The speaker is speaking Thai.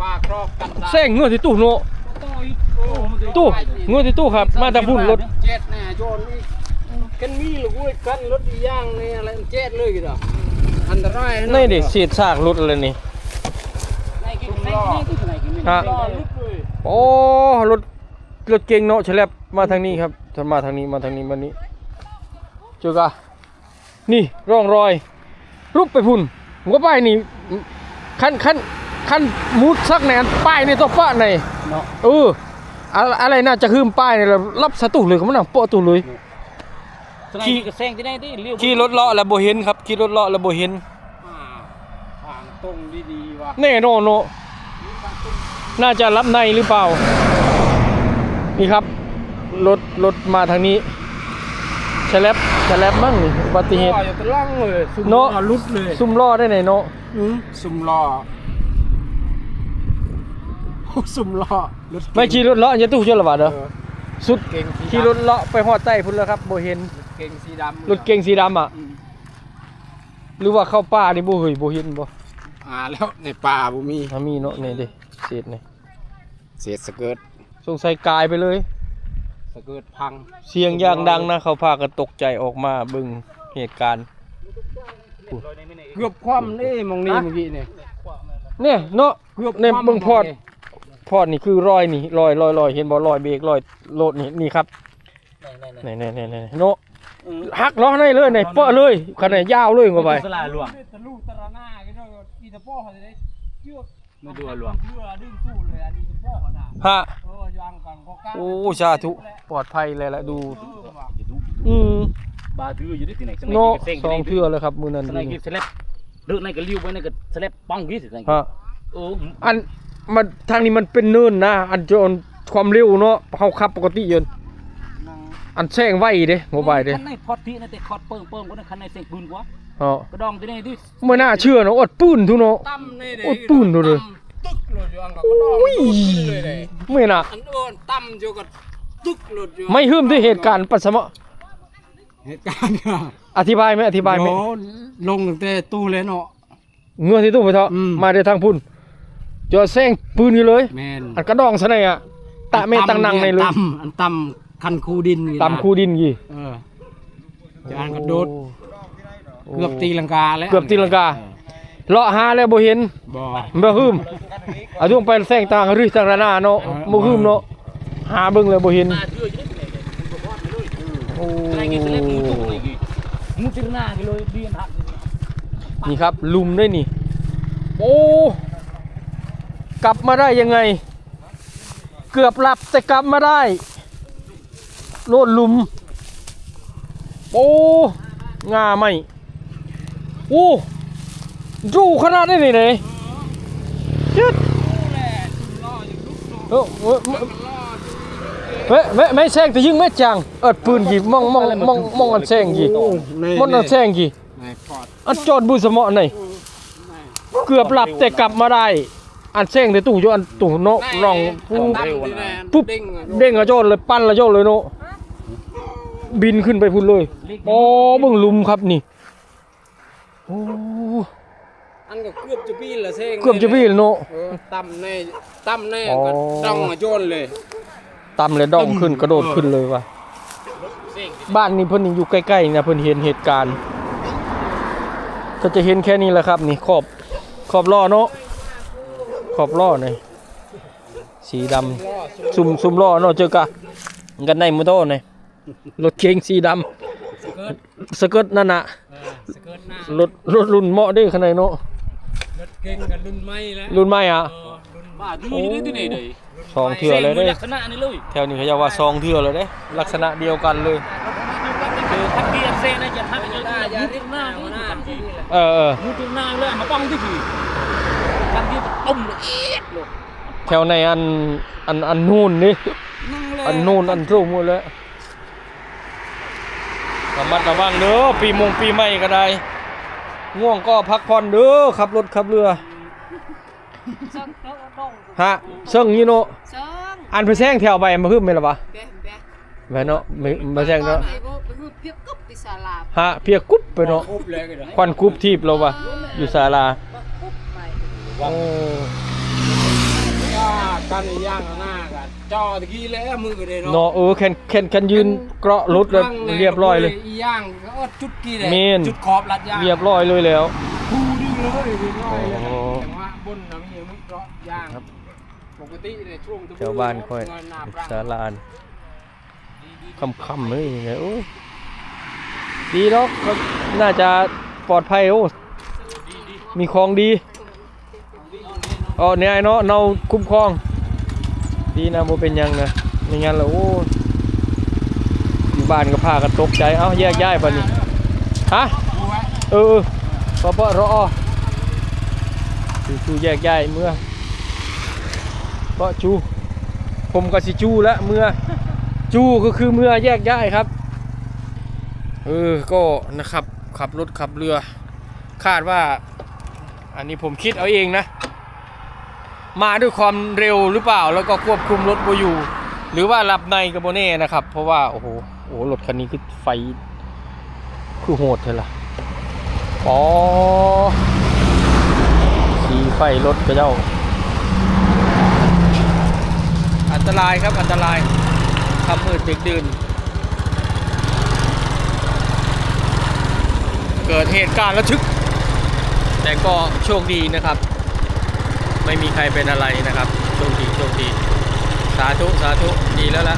ปลาครอบกันได้แซงเงือที่ตู้โนตู้เงือที่ตู้ครับ มาแต่พุ่นรถเจ็ดแน่โจนนี่กันมีหรือกุ้ยกันรถอีย่างนี่อะไรมันเจ็ดเลยกี่ดอกอันตรายะนี่เด็เศษซากรถอะไรนี่ฮะรอลุกเลยโอ้รถรถเก่งเนาะฉลับมาทางนี้ครับจะมาทางนี้มาทางนี้มานี้เจอกะนี่ร่องรอย รูปไปพุ่นผมก็ป้ายนี่ขั้นขั้น ขั้นมุดสักแหนนป้ายนี่ต้องป้าในเนาะเอออะไรอะไรน่าจะคืมป้ายนี่แล้วรับสตุเลยก็มันน่ะโปะตุเลยขี่กระเซ็งที่ไหนที่เลี้ยวขี่รถเลาะแล้วบ่เห็นครับขี่รถเลาะแล้วบ่เห็นอ่าทางตรงดีๆว่ะแน่นอนเนาะน่าจะรับในหรือเปล่า นี่ครับ รถรถมาทางนี้แฉลบแฉลบมั่งนี่อุบัติเหตุล้ออยู่ตะล่องเลยซุ่มเนาะล้อลุดเลยซุ่มล้อได้ไหนเนาะอืมซุ่มล้อ ซุ่มล้อรถเก๋งไม่ขี่รถเลาะจะตู้เชื่อหรือเปล่าเด้อเออสุดเก่งสีดำขี่รถเลาะไปหอดใต้พุ่นแล้วครับบ่เห็นเก่งสีดำรถเก๋งสีดำอะอืมหรือว่าเข้าป่านี่บ่เฮ้ยบ่เห็นบ่อ่าแล้วในป่าบ่มีถ้ามีเนาะนี่เด้เศษนี่เศษสะเกิดสงสัยกายไปเลย สะเกิดพังเสียงอย่างดังนะเขาพากันตกใจออกมาเบิ่งเหตุการณ์ เกือบคว่ำนี่มองนี่เมื่อกี้นี่เนี่ยเนาะเกือบเนี่ยคว่ำเบิ่งพอดนี่ พอดนี่คือรอยนี่รอยรอยรอยเห็นบ่รอยเบรกรอยโลดนี่นี่ครับนี่นี่นี่นี่เนาะหักล้อในเลยนี่เปาะเลยขนาดยาวเลยว่าไปสลายหลวงตะลูตะระหน้ากันเนาะอีตะป้อเขาจะได้เชือกไม่ดูหลวงเรือดึงตู้เลยอันนี้ตะป้อเขาน่ะฮะเออยางกันก็กล้าโอ้สาธุปลอดภัยเลยละดูเออว่ะอืมบาถืออยู่ที่ไหนเนาะสองเทื่อเลยครับมื้อนั้นสไลด์กินสลับเลือกในก็ลิ้วไว้ในก็สลับป้องกี่สิฮะโอ้อัน มันทางนี้มันเป็นเนินนะอันจนความเร็วเนาะเฮาขับปกติอยู่นั่งอันแซงไว้เด้บ่ไปเด้คันในพอดที่นั่นแต่คอดเปิงเปิงก็ในคันในเซ็งปืนกว่าเฮากระดองที่ไหนดิไม่น่าเชื่อเนาะอดปืนทุเนาะตั้มนี่เด้โอ้ยปืนดูดิตั้มตึกเลยอยู่อังกับกระดองมันโดดขึ้นเลยเด้ไม่น่ะอันโดนตั้มอยู่กับตึกหลุดอยู่ไม่หืมด้วยเหตุการณ์ปัสสาวะเหตุการณ์ก็อธิบายไหมอธิบายไหมโยลงตั้งแต่ตู้เลยเนาะเงือที่ตู้ไปเถอะอืมมาได้ทางพุ่น จอแซงปืนอยู่เลย แมนอันกระดองซะไหนอะตะเมตังนังในเลยตั้มอันตั้มคันคูดินนี่นะตำคูดินกี่เออจานกระโดดโอ้เกือบตีลังกาแล้วเกือบตีลังกา เลาะหาแล้วบ่เห็นบ่ บ่หืมเอาช่วงไปแซงต่างรึต่างระนาเนาะบ่หืมเนาะหาเบิ่งแล้วบ่เห็นบาถืออยู่ที่ไหนมันก็พอดไปเลยโอ้สไลด์กินสลับมือตุ้งเลยกี่มือตีหน้ากันเลยเบียนหักนี่ครับลุมด้วยนี่ โอ้ กลับมาได้ยังไง เกือบหลับแต่กลับมาได้โลดลุมโอ้งาไม่โอ้ดูขนาดนี้เลยยึดเออเว้ยเว้ยเว้ยไม่แซงแต่ยิงไม่จังเอิดปืนกี่มองมองมองมองอันแซงกี่มองอันแซงกี่อันจอดบุษมาะหน่เกือบหลับแต่กลับมาได้ อันแซงในตู้อยู่อันตู้เนาะน้องปุ๊บตั้มนี่แหละปุ๊บเด้งอะเด้งกระโจนเลยปั้นกระโจนเลยเนาะบินขึ้นไปพุ่นเลยโอ้เบิ่งหลุมครับนี่โอ้อันก็เกือบจะปีนละเซ้งเกือบจะพี่เนาะเออตั้มแน่ตั้มแน่อ๋อก็ต้องอะโยนเลยตำเลยดองขึ้นกระโดดขึ้นเลยว่ะบ้านนี้เพิ่นนี่อยู่ใกล้ๆนะเพิ่นเห็นเหตุการณ์ก็จะเห็นแค่นี้แหละครับ นี่ขอบขอบล้อเนาะ ขอบล้อนี่สีดำซุ่มซุ่มล้อเนาะเจอกะกันในมอเตอร์นี่รถเก๋งสีดำสเกิร์ตนั่นน่ะสเกิร์ตหน้ารถรถรุ่นเหมาะเด้ขนาดเนาะรถเก่งกับรุ่นใหม่แล้วรุ่นใหม่อะเออรุ่นบาถืออยู่ที่ไหนเลยสองเทื่อเลยเด้ลักษณะนี้เลยแถวนี้เขาจะว่าซองเทื่อเลยเด้ลักษณะเดียวกันเลยคือทักเกียร์เซนนะจะทักเกียร์อย่ามุดเรียกหหน้าน้าที่หัวหน้าทันทีเออเออมุดหน้าเลยมาป้องที่ ทีทันทีต้มเลยเอี๊ยดเลยแถวในอันอันอันนู่นนี่ นั่งเลยอันนู่นอันรุ่มหมดแล้วระมัดระวังเด้อปีมงปีใหม่ก็ได้ ง่วงก็พักผ่อนเด้อขับรถขับเรือเซิงโดดงฮะเซิงยี่โนเซิงอันไปแซงแถวไปมาขึ้นไหมล่ะวะแบะแบะไปเนาะไม่มาแซงเนาะไอ้บ่ไปคือเปียกกึบที่ศาลาฮะเพียกุ๊บไปเนาะคุบเลยกันเหรอควันกุ๊บทีบเราวะอยู่ศาลา บ่กึบไปโอ้กันอีย่างเอาหน้ากันจอตะกี้แล้วมือก็ได้เนาะเออแคนแคนแคนยืนเกราะรถเลยเรียบร้อยเลยอีย่างก็จุดกี่เลยเมนจุดขอบรัดย่างเรียบร้อยเลยแล้วพูดึงเลยเรียบร้อยเลยโอ้แต่ว่าบนน้ำมีมันเกราะย่างปกติในช่วงตะชาวบ้านค่อยเงินหน้าปรางสาลานคำๆเลยเนี่ยโอ้ดีเนาะก็น่าจะปลอดภัยโอ้มีของดี อ๋อเนี่ยไอ้เนาะเนาคุ้มครอง ดีนะโมเป็นยังนะไม่งั้นแล้วโอ้อยู่บ้านก็พากันตกใจเอ้าแยกย้ายไปนี่ฮะดูไว้เออปะปะรอจูแยกย้ายเมื่อปะจูผมก็สิจูแล้วเมื่อจูก็คือเมื่อแยกย้ายครับเออก็นะครับขับรถขับเรือ คาดว่า อันนี้ผมคิดเอาเองนะ มาด้วยความเร็วหรือเปล่า แล้วก็ควบคุมรถบอยู่ หรือว่าหลับในกับโบเน่นะครับ เพราะว่าโอ้โหโอ้โหรถคันนี้คือไฟคือโหดเท่าล่ะอ๋อสีไฟรถกระเจ้า อันตรายครับอันตรายทำมืดดึกดื่นเกิดเหตุการณ์ระทึก แต่ก็โชคดีนะครับ ไม่มีใครเป็นอะไรนะครับโชคดีโชคดี สาธุ สาธุ ดีแล้วล่ะ